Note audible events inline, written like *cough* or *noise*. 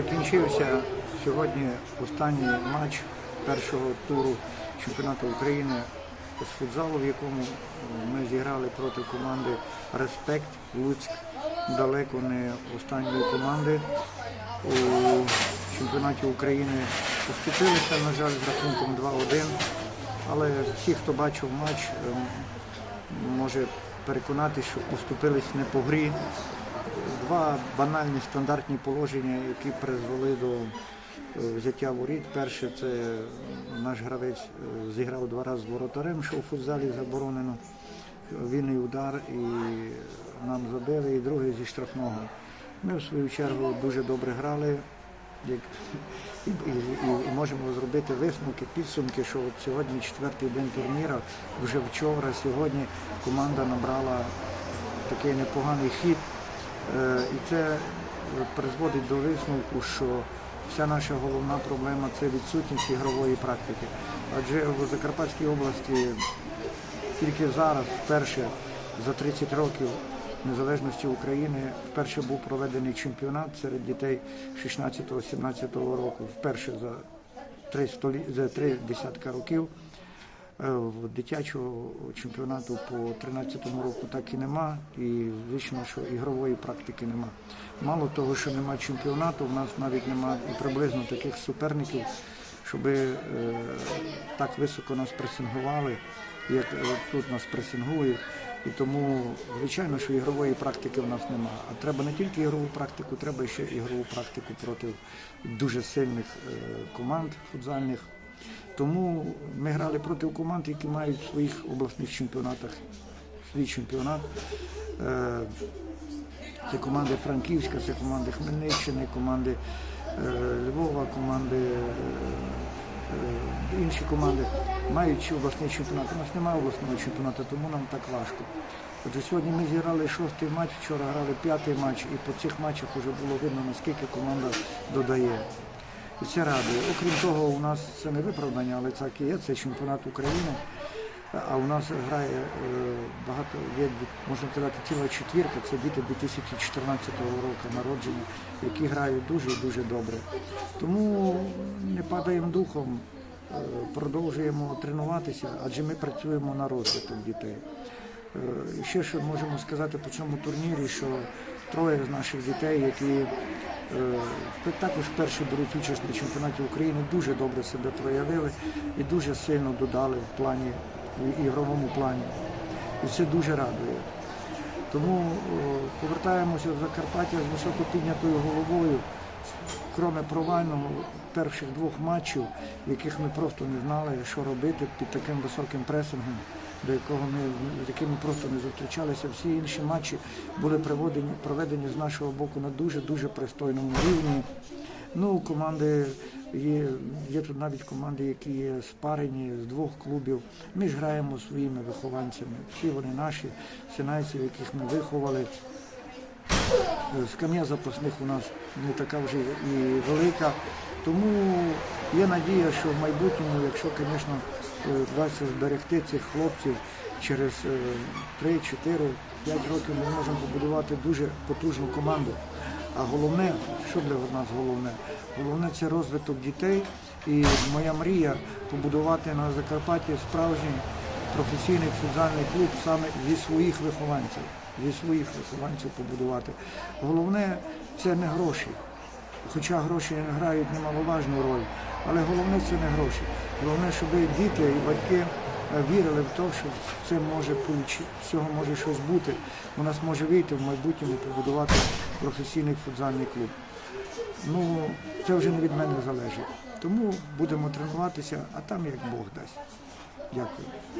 Закінчився сьогодні останній матч першого туру чемпіонату України з футзалу, в якому ми зіграли проти команди Респект Луцьк. Далеко не останньої команди у чемпіонаті України. Поступилися, на жаль, з рахунком 2-1. Але всі, хто бачив матч, ем, може переконати, що поступились не по грі. Два банальні стандартні положення, які призвели до е, взяття воріт. Перше це наш гравець е, зіграв два рази з воротарем, що у футзалі заборонено. Вільний удар і нам забили, і другий зі штрафного. Ми в свою чергу дуже добре грали. Як, *laughs* і, і, і можемо зробити висновки, підсумки, що от сьогодні четвертий день турніру, вже вчора, сьогодні команда набрала такий непоганий хід. Е, І це е, призводить до висновку, що вся наша головна проблема це відсутність ігрової практики. Адже в Закарпатській області тільки зараз, вперше за 30 років незалежності України, вперше був проведений чемпіонат серед дітей 16-17 року, вперше за три, за десятка років. Е, Дитячого чемпіонату по 13-му року так і нема, і звісно, що ігрової практики нема. Мало того, що нема чемпіонату, в нас навіть нема і приблизно таких суперників, щоб е, так високо нас пресингували, як е, тут нас пресингують. І тому, звичайно, що ігрової практики в нас нема. А треба не тільки ігрову практику, треба ще ігрову практику проти дуже сильних е, команд футзальних. Тому ми грали проти команд, які мають в своїх обласних чемпіонатах свій чемпіонат. Е, Це команди Франківська, це команди Хмельниччини, команди е, Львова, команди е, інші команди мають обласний чемпіонат. У нас немає обласного чемпіонату, тому нам так важко. Отже, сьогодні ми зіграли шостий матч, вчора грали п'ятий матч, і по цих матчах вже було видно, наскільки команда додає. І це радує. Окрім того, у нас це не виправдання, але так і є, це чемпіонат України. А у нас грає е, багато, є, можна сказати, ціла четвірка, це діти 2014 року народження, які грають дуже і дуже добре. Тому не падаємо духом, е, продовжуємо тренуватися, адже ми працюємо на розвиток дітей. Е, Ще що можемо сказати по цьому турнірі, що троє з наших дітей, які також вперше беруть участь на чемпіонаті України, дуже добре себе проявили і дуже сильно додали в плані в ігровому плані. І це дуже радує. Тому повертаємося в Закарпаття з високо піднятою головою, кроме провального перших двох матчів, в яких ми просто не знали, що робити під таким високим пресингом, до якого ми з яким ми просто не зустрічалися. Всі інші матчі були проведені, проведені з нашого боку на дуже дуже пристойному рівні. Ну, команди є, є тут навіть команди, які є спарені з двох клубів. Ми ж граємо своїми вихованцями. Всі вони наші, синайців, яких ми виховали. Скам'я запасних у нас не така вже і велика. Тому є надія, що в майбутньому, якщо, звісно, е, вдасться зберегти цих хлопців через е, 3, 4, 5 років ми можемо побудувати дуже потужну команду. А головне, що для нас головне? Головне це розвиток дітей. І моя мрія побудувати на Закарпатті справжній професійний футзальний клуб саме зі своїх вихованців. Зі своїх вихованців побудувати. Головне це не гроші. Хоча гроші грають немаловажну роль, але головне це не гроші. Головне, щоб діти і батьки е, вірили в те, що це може получи- з цього може щось бути. У нас може вийти в майбутньому побудувати професійний футзальний клуб. Ну, це вже не від мене залежить. Тому будемо тренуватися, а там як Бог дасть. Дякую.